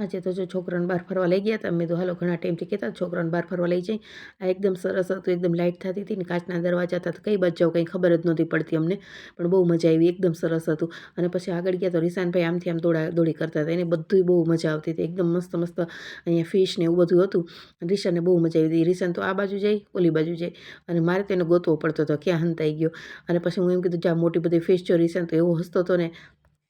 આજે તો જો છોકરાને બહાર ફરવા લઈ ગયા હતા, મેં તો હાલો ઘણા ટાઈમથી કહેતા, છોકરાને બહાર ફરવા લઈ જઈ. આ એકદમ સરસ હતું, એકદમ લાઇટ થતી હતી ને કાચના દરવાજા હતા, તો કઈ બાજુ જાવ કંઈ ખબર જ નહોતી પડતી અમને, પણ બહુ મજા આવી, એકદમ સરસ હતું. અને પછી આગળ ગયા તો રિસાનભાઈ આમથી આમ દોડા, દોડી કરતા હતા, એને બધુંય બહુ મજા આવતી હતી, એકદમ મસ્ત મસ્ત અહીંયા ફિશ ને એવું બધું હતું રિશાને બહુ મજા આવી હતી. રિશાન તો આ બાજુ જાય ઓલી બાજુ જાય અને મારે તો એને ગોતવો પડતો હતો, ક્યાં હંતાઈ ગયો. અને પછી હું એમ કીધું જ્યાં મોટી બધી ફિશ જો રિશાન તો એવો હસતો હતો ને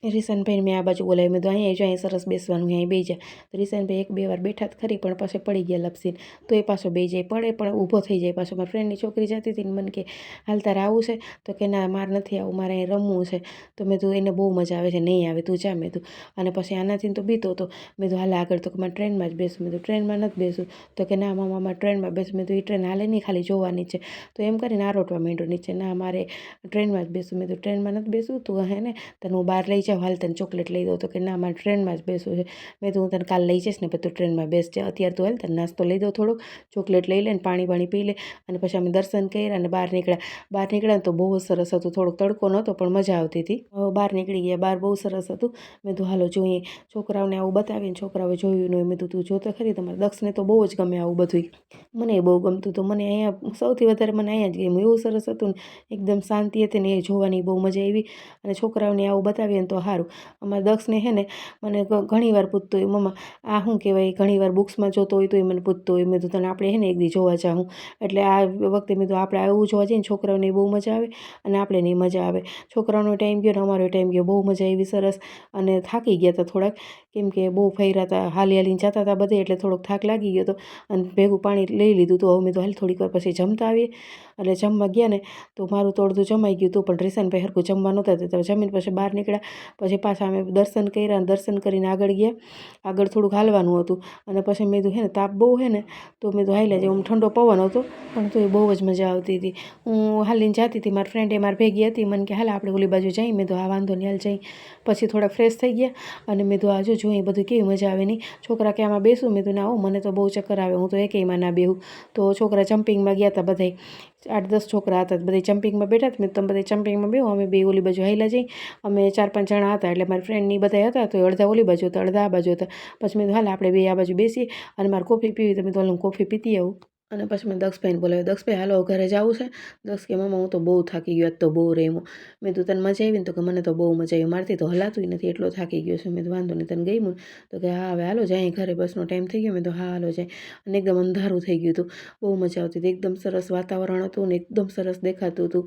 રિશાનભાઈને મેં આ બાજુ બોલાવી મેં તો અહીંયા જો અહીં સરસ બેસવાનું અહીં બે જાય તો રીસનભાઈ એક બે વાર બેઠા ખરી, પણ પાછો પડી ગયા લપસીને. તો એ પાછો બે જાય, પડે પણ ઊભો થઈ જાય પાછો. મારી ફ્રેન્ડની છોકરી જતી હતી મને કે, હાલ તારે આવું છે? તો કે, ના, મારે નથી આવું, મારે અહીં રમવું છે. તો મેં તું એને બહુ મજા આવે છે, નહીં આવે, તું જા. મેં તું અને પછી આનાથી તો બીતો હતો મેં તો હાલ આગળ તો કે મારે ટ્રેનમાં જ બેસું. મેં તો ટ્રેનમાં નથી બેસું. તો કે, ના, મામા, મારે ટ્રેનમાં બેસું. મેં તો એ ટ્રેન હાલે નહીં, ખાલી જોવાની છે. તો એમ કરીને આરોટવા માંડ્યો નીચે, ના, મારે ટ્રેનમાં જ બેસું. મેં તો ટ્રેનમાં નથી બેસું, તું હે ને, તને હું બહાર લઈ જાઉં હાલ તને ચોકલેટ લઈ દઉં તો કે ના, મારે ટ્રેનમાં જ બેસવું છે. મેં તો હું તને કાલ લઈ જઈશ ને તું ટ્રેનમાં બેસજે અત્યારે તો હાલ તને નાસ્તો લઈ દઉં થોડોક, ચોકલેટ લઈ લે ને, પાણી પાણી પી લે અને પછી અમે દર્શન કર્યા અને બહાર નીકળ્યા. બહાર નીકળ્યા તો બહુ સરસ હતું. થોડોક તડકો નહોતો, પણ મજા આવતી હતી. બહાર નીકળી ગયા, બહાર બહુ સરસ હતું. મેં તો હાલો જોઈએ. છોકરાઓને આવું બતાવીને છોકરાઓએ જોયું નહીં મેં તું તું જોતો ખરી, તમારે દક્ષને તો બહુ જ ગમે આવું બધું મને બહુ ગમતું તો મને અહીંયા સૌથી વધારે મને અહીંયા જ ગમ્યું. એવું સરસ હતું ને, એકદમ શાંતિ હતી ને, એ જોવાની બહુ મજા આવી. અને છોકરાઓને આવું બતાવીએ ને તો સારું અમારા દક્ષને હે ને મને ઘણીવાર પૂછતો હોય, મમ્મા, આ શું કહેવાય? ઘણી વાર બુક્સમાં જોતો હોય તો એ મને પૂછતો હોય. મેં તો તને આપણે હે ને એક દી જોવા જાઉં એટલે આ વખતે મેં તો આપણે આવું જોવા જઈએ ને, છોકરાઓને બહુ મજા આવે અને આપણે નહીં મજા આવે. છોકરાઓનો ટાઈમ ગયો ને, અમારો ટાઈમ ગયો, બહુ મજા આવી સરસ. અને થાકી ગયા હતા થોડાક, કેમ કે બહુ ફર્યા હતા હાલી હાલીને જતા હતા બધે, એટલે થોડોક થાક લાગી ગયો હતો અને ભેગું પાણી લઈ લીધું તો હવે મેં તો હાલ થોડીક વાર પછી જમતા આવીએ. એટલે જમવા ગયા ને તો મારું તોડતું જમાઈ ગયું હતું, પણ રેશનભાઈ હરખું જમવા નહોતા તો જમીન પછી બહાર નીકળ્યા, પછી પાછા અમે દર્શન કર્યા દર્શન કરીને આગળ ગયા. આગળ થોડુંક હાલવાનું હતું અને પછી મેં કીધું, હે ને, તાપ બહુ હે ને, તો મેં તો હાલ્યા જાય આમ ઠંડો પવન હતો, પણ તો એ બહુ જ મજા આવતી હતી. હું હાલીને જતી હતી, મારી ફ્રેન્ડ મારી ભેગી હતી, મને કે, હાલ આપણે ઓલી બાજુ જઈ મેં તો આ વાંધો નહીં, હાલ જઈ પછી થોડા ફ્રેશ થઈ ગયા અને મેં તો આજુ જોઈ બધું કેવી મજા આવે નહીં. છોકરા કે આમાં બેસું? મેં તો ના આવું મને તો બહુ ચક્કર આવે, હું તો એકેયમાં ના બેહું. તો છોકરા જમ્પિંગમાં ગયા હતા બધાય. આઠ દસ છોકરા હતા, બધા જમ્પિંગમાં બેઠા હતા, મેં તમે બધા જમ્પિંગમાં બેહો, અમે બે ઓલી બાજુ હાઈલા જઈ, અમે ચાર પાંચ જણા હતા, એટલે મારી ફ્રેન્ડની બધા હતા, તો અડધા ઓલી બાજુ હતા, અડધા આ બાજુ હતા. પછી મેં હાલ, આપણે બે આ બાજુ બેસીએ અને મારે કોફી પીવી તો મેં તો કોફી પીતી આવું. અને પછી મેં દક્ષભાઈને બોલાવ્યો, દક્ષભાઈ, હાલો ઘરે જવું છે. દક્ષ કે મમ્મા હું તો બહુ થાકી ગયો તો બહુ રેમો મેં તું તને મજા આવી ને? તો કે, મને તો બહુ મજા આવી, મારથી તો હલાતું નથી, એટલો થાકી ગયો છે. મેં તો વાંધો નહીં, તને ગઈ હું તો કે, હા, હવે હાલો જાય ઘરે બસનો ટાઈમ થઈ ગયો. મેં તો હા, હાલો જાય. અને એકદમ અંધારું થઈ ગયું હતું, બહુ મજા આવતી હતી, એકદમ સરસ વાતાવરણ હતું ને એકદમ સરસ દેખાતું હતું.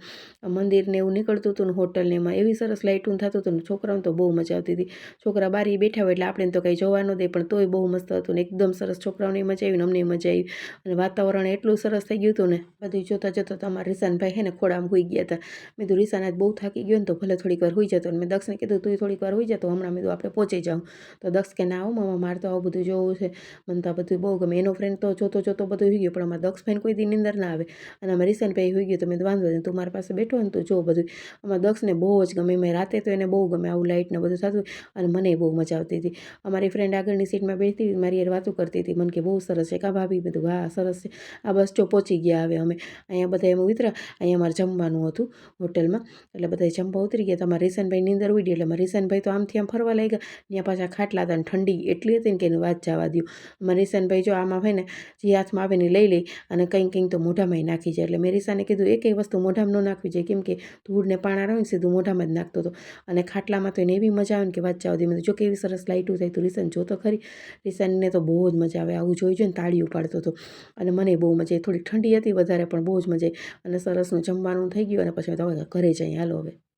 મંદિરને એવું નીકળતું હતું ને હોટલને એમાં એવી સરસ લાઇટું થતું હતું ને છોકરાઓને તો બહુ મજા આવતી હતી. છોકરા બારી બેઠા હોય એટલે આપણે તો કંઈ જોવા ન દે, પણ તોય બહુ મસ્ત હતું ને એકદમ સરસ છોકરાઓને મજા આવી ને અમને મજા આવી. અને વાતાવરણ એટલું સરસ થઈ ગયું હતું ને બધું જોતાં જોતાં તો અમારા રીસાનભાઈ હે ને ખોડામાં હોઈ ગયા હતા. મેં તો રિસાન આજ બહુ થાકી ગયો ને તો ભલે થોડીક વાર હોઈ જતો. મેં દક્ષને કીધું, તું થોડીક વાર હોઈ જતો હમણાં મેં આપણે પહોંચી જાઉં. તો દક્ષ કે, ના આવો મામા, મારે તો આવું બધું જોવું છે. મને તો આ બધું બહુ ગમે. એનો ફ્રેન્ડ તો જોતો જોતો બધું હોઈ ગયો, પણ અમારા દક્ષભાઈને કોઈ દી નિંદર ના આવે. અને અમારા રીસાનભાઈ હોઈ ગયો, તો મેં વાંધો નહીં, તું મારા પાસે બેઠો ને તો જો બધું અમારા દક્ષને બહુ જ ગમે. મેં રાતે તો એને બહુ ગમે, આવું લાઇટ ને બધું થતું અને મને બહુ મજા આવતી હતી. અમારી ફ્રેન્ડ આગળની સીટમાં બેઠતી મારી યાર વાતો કરતી હતી. મને કે, બહુ સરસ છે, કા ભાભી? બધું હા સરસ છે. આ બસ જો પહોંચી ગયા હવે અમે. અહીંયા બધા એમ ઉતર્યા. અહીંયા અમારે જમવાનું હતું હોટલમાં. એટલે બધા જમવા ઉતરી ગયા. તમારા રીસનભાઈ નીંદર ઉડી એટલે અમારે રીસનભાઈ તો આમથી આમ ફરવા લઈ ગયા ત્યાં પાછા ખાટલા હતા ઠંડી એટલી હતી ને કે એની વાત જવા દઉં અમારે રીસનભાઈ જો આમાં હોય ને, જે હાથમાં આવે ને લઈ લઈ અને કંઈક કંઈક તો મોઢામાં નાખી જાય. એટલે મેં રીસાને કીધું એક એક વસ્તુ મોઢામાં ન નાખવી જાય કેમ કે ધૂળને પાણા રહે ને સીધું મોઢામાં જ નાખતો હતો. અને ખાટલામાં તો એને એવી મજા આવે ને કે વાત જવા દે મેં જો કેવી સરસ લાઇટું થાય તો રીસન જોતો ખરી. રીસનને તો બહુ જ મજા આવે. આવું જોઈ જોઈને તાળી ઉપાડતો હતો. અને મને બહુ મજા આવી. થોડી ઠંડી હતી, વધારે પણ બહુ જ મજા આવી. અને સરસનું જમવાનું થઈ ગયું અને પછી તો ઘરે જઈએ હાલો હવે.